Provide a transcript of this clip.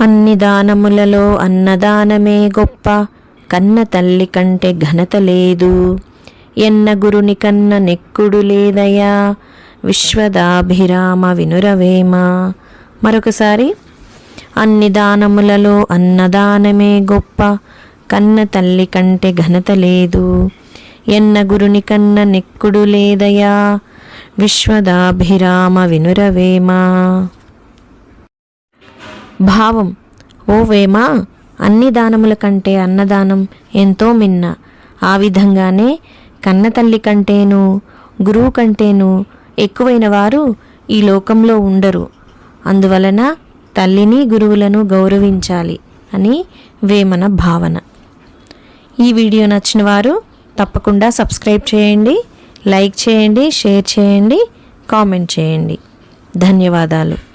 అన్ని దానములలో అన్నదానమే గొప్ప. కన్న తల్లి కంటే ఘనత లేదు. ఎన్న గురుని కన్న నెక్కుడు లేదయా విశ్వదాభిరామ వినురవేమ. మరొకసారి అన్ని దానములలో అన్నదానమే గొప్ప. కన్న తల్లి కంటే ఘనత లేదు. ఎన్న గురుని కన్న నెక్కుడు లేదయా విశ్వదాభిరామ వినురవేమ. భావం. ఓ వేమా అన్ని దానముల కంటే అన్నదానం ఎంతో మిన్న. ఆ విధంగానే కన్నతల్లి కంటేను గురువు కంటేను ఎక్కువైన వారు ఈ లోకంలో ఉండరు. అందువలన తల్లిని గురువులను గౌరవించాలి అని వేమన భావన. ఈ వీడియో నచ్చిన వారు తప్పకుండా సబ్స్క్రైబ్ చేయండి లైక్ చేయండి షేర్ చేయండి కామెంట్ చేయండి. ధన్యవాదాలు.